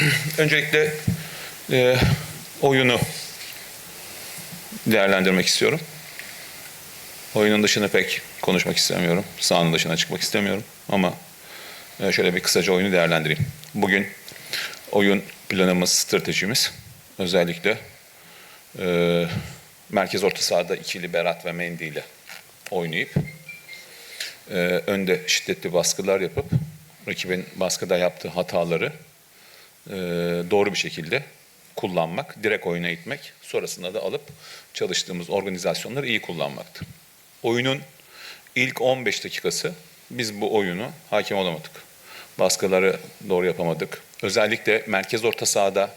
Öncelikle e, oyunu değerlendirmek istiyorum. Oyunun dışını pek konuşmak istemiyorum. Sahanın dışına çıkmak istemiyorum. Ama e, şöyle bir kısaca oyunu değerlendireyim. Bugün oyun planımız, stratejimiz özellikle e, merkez orta sahada ikili Berat ve Mendy ile oynayıp e, önde şiddetli baskılar yapıp rakibin baskıda yaptığı hataları e, doğru bir şekilde kullanmak, direkt oyuna itmek, sonrasında da alıp çalıştığımız organizasyonları iyi kullanmaktı. Oyunun ilk 15 dakikası biz bu oyunu hakim olamadık. Baskıları doğru yapamadık. Özellikle merkez orta sahada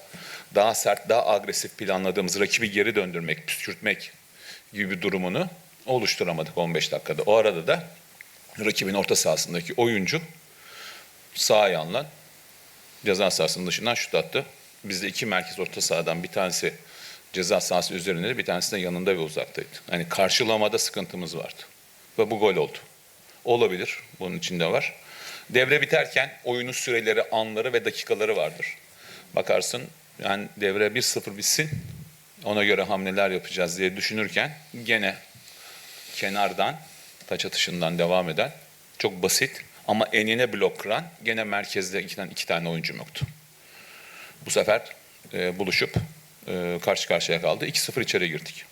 daha sert, daha agresif planladığımız rakibi geri döndürmek, püskürtmek gibi bir durumunu oluşturamadık 15 dakikada. O arada da rakibin orta sahasındaki oyuncu sağ ayağınla ceza sahasının dışından şut attı. Bizde iki merkez orta sahadan bir tanesi ceza sahası üzerinde bir tanesi de yanında ve uzaktaydı. Hani karşılamada sıkıntımız vardı. Ve bu gol oldu. Olabilir. Bunun içinde var. Devre biterken oyunun süreleri, anları ve dakikaları vardır. Bakarsın yani devre 1-0 bitsin. Ona göre hamleler yapacağız diye düşünürken gene kenardan taç atışından devam eden çok basit ama enine blok kıran gene merkezde iki tane, iki tane oyuncum yoktu. Bu sefer e, buluşup e, karşı karşıya kaldı. 2-0 içeri girdik.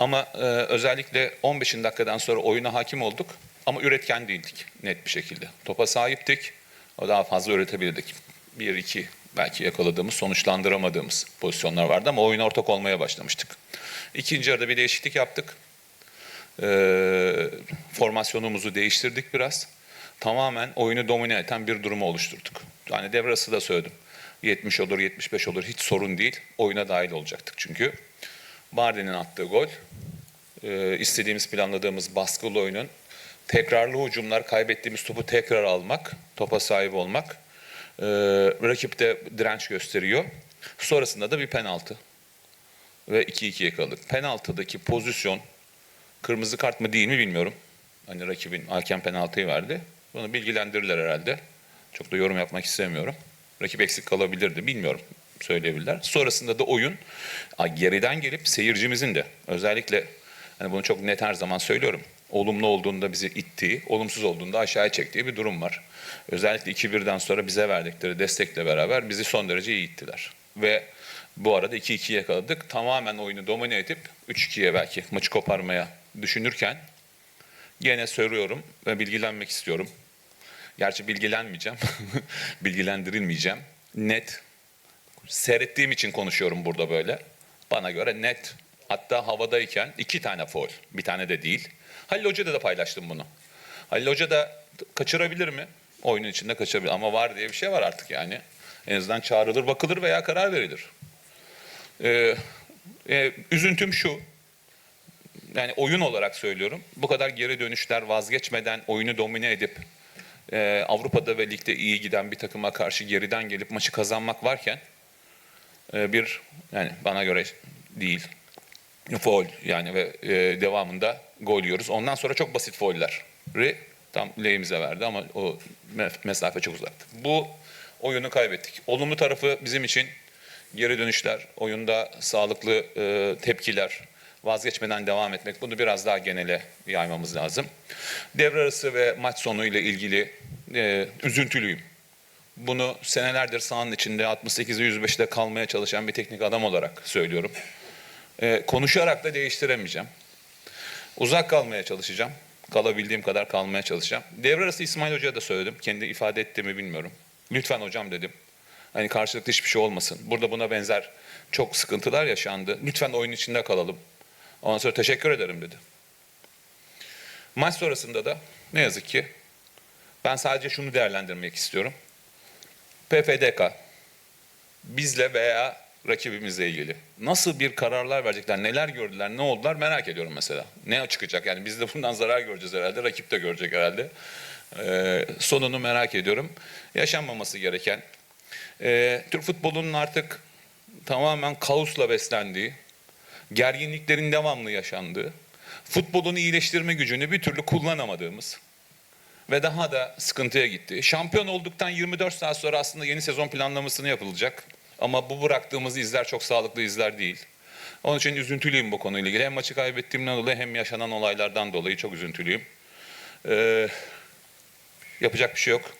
Ama e, özellikle 15. dakikadan sonra oyuna hakim olduk ama üretken değildik net bir şekilde. Topa sahiptik. O daha fazla üretebilirdik. 1-2 belki yakaladığımız, sonuçlandıramadığımız pozisyonlar vardı ama oyuna ortak olmaya başlamıştık. İkinci yarıda bir değişiklik yaptık. E, formasyonumuzu değiştirdik biraz. Tamamen oyunu domine eden bir durumu oluşturduk. Yani devre arası da söyledim. 70 olur, 75 olur hiç sorun değil. Oyuna dahil olacaktık çünkü. Bardi'nin attığı gol, e, istediğimiz planladığımız baskılı oyunun tekrarlı hücumlar, kaybettiğimiz topu tekrar almak, topa sahip olmak. E, rakip de direnç gösteriyor. Sonrasında da bir penaltı. Ve 2-2'ye kaldık. Penaltıdaki pozisyon, kırmızı kart mı değil mi bilmiyorum. Hani rakibin hakem penaltıyı verdi. Bunu bilgilendirirler herhalde. Çok da yorum yapmak istemiyorum. Rakip eksik kalabilirdi. Bilmiyorum söyleyebilirler. Sonrasında da oyun geriden gelip seyircimizin de özellikle hani bunu çok net her zaman söylüyorum. Olumlu olduğunda bizi ittiği, olumsuz olduğunda aşağıya çektiği bir durum var. Özellikle 2-1'den sonra bize verdikleri destekle beraber bizi son derece iyi ittiler. Ve bu arada 2-2'ye yakaladık. Tamamen oyunu domine edip 3-2'ye belki maçı koparmaya düşünürken gene söylüyorum ve bilgilenmek istiyorum. Gerçi bilgilenmeyeceğim, bilgilendirilmeyeceğim. Net, seyrettiğim için konuşuyorum burada böyle. Bana göre net, hatta havadayken iki tane foul, bir tane de değil. Halil Hoca'da da paylaştım bunu. Halil Hoca da kaçırabilir mi? Oyunun içinde kaçırabilir ama var diye bir şey var artık yani. En azından çağrılır, bakılır veya karar verilir. Ee, e, üzüntüm şu, yani oyun olarak söylüyorum. Bu kadar geri dönüşler vazgeçmeden oyunu domine edip e, Avrupa'da ve ligde iyi giden bir takıma karşı geriden gelip maçı kazanmak varken e, bir yani bana göre değil foul yani ve e, devamında gol yiyoruz. Ondan sonra çok basit foulleri tam lehimize verdi ama o me- mesafe çok uzaktı. Bu oyunu kaybettik. Olumlu tarafı bizim için geri dönüşler, oyunda sağlıklı e, tepkiler, vazgeçmeden devam etmek. Bunu biraz daha genele yaymamız lazım. Devre arası ve maç sonu ile ilgili e, üzüntülüyüm. Bunu senelerdir sahanın içinde 68'de 105'te kalmaya çalışan bir teknik adam olarak söylüyorum. E, konuşarak da değiştiremeyeceğim. Uzak kalmaya çalışacağım. Kalabildiğim kadar kalmaya çalışacağım. Devre arası İsmail Hoca'ya da söyledim. Kendi ifade etti mi bilmiyorum. Lütfen hocam dedim. Hani karşılıklı hiçbir şey olmasın. Burada buna benzer çok sıkıntılar yaşandı. Lütfen oyun içinde kalalım. Ondan sonra teşekkür ederim dedi. Maç sonrasında da ne yazık ki ben sadece şunu değerlendirmek istiyorum. PFDK bizle veya rakibimizle ilgili nasıl bir kararlar verecekler, neler gördüler, ne oldular merak ediyorum mesela. Ne çıkacak yani biz de bundan zarar göreceğiz herhalde, rakip de görecek herhalde. Ee, sonunu merak ediyorum. Yaşanmaması gereken, e, Türk futbolunun artık tamamen kaosla beslendiği, gerginliklerin devamlı yaşandığı, futbolun iyileştirme gücünü bir türlü kullanamadığımız ve daha da sıkıntıya gitti. Şampiyon olduktan 24 saat sonra aslında yeni sezon planlamasını yapılacak. Ama bu bıraktığımız izler çok sağlıklı izler değil. Onun için üzüntülüyüm bu konuyla ilgili. Hem maçı kaybettiğimden dolayı hem yaşanan olaylardan dolayı çok üzüntülüyüm. Ee, yapacak bir şey yok.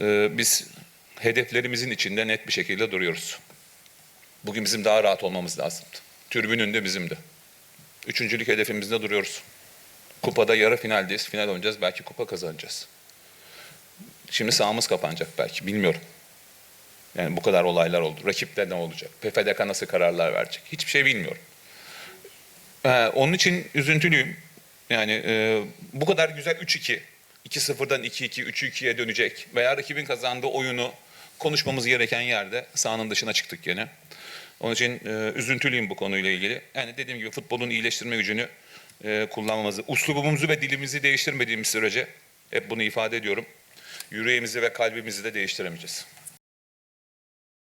Ee, biz hedeflerimizin içinde net bir şekilde duruyoruz. Bugün bizim daha rahat olmamız lazımdı. Türbünün de bizim de. Üçüncülük hedefimizde duruyoruz. Kupada yarı finaldeyiz. Final oynayacağız. Belki kupa kazanacağız. Şimdi sahamız kapanacak belki. Bilmiyorum. Yani bu kadar olaylar oldu. Rakipte ne olacak? PFDK nasıl kararlar verecek? Hiçbir şey bilmiyorum. Ee, onun için üzüntülüyüm. Yani e, bu kadar güzel 3-2, 2-0'dan 2-2, 3-2'ye dönecek veya rakibin kazandığı oyunu konuşmamız gereken yerde sahanın dışına çıktık gene. Onun için e, üzüntülüyüm bu konuyla ilgili. Yani dediğim gibi futbolun iyileştirme gücünü e, kullanmamızı, uslubumuzu ve dilimizi değiştirmediğimiz sürece hep bunu ifade ediyorum. Yüreğimizi ve kalbimizi de değiştiremeyeceğiz.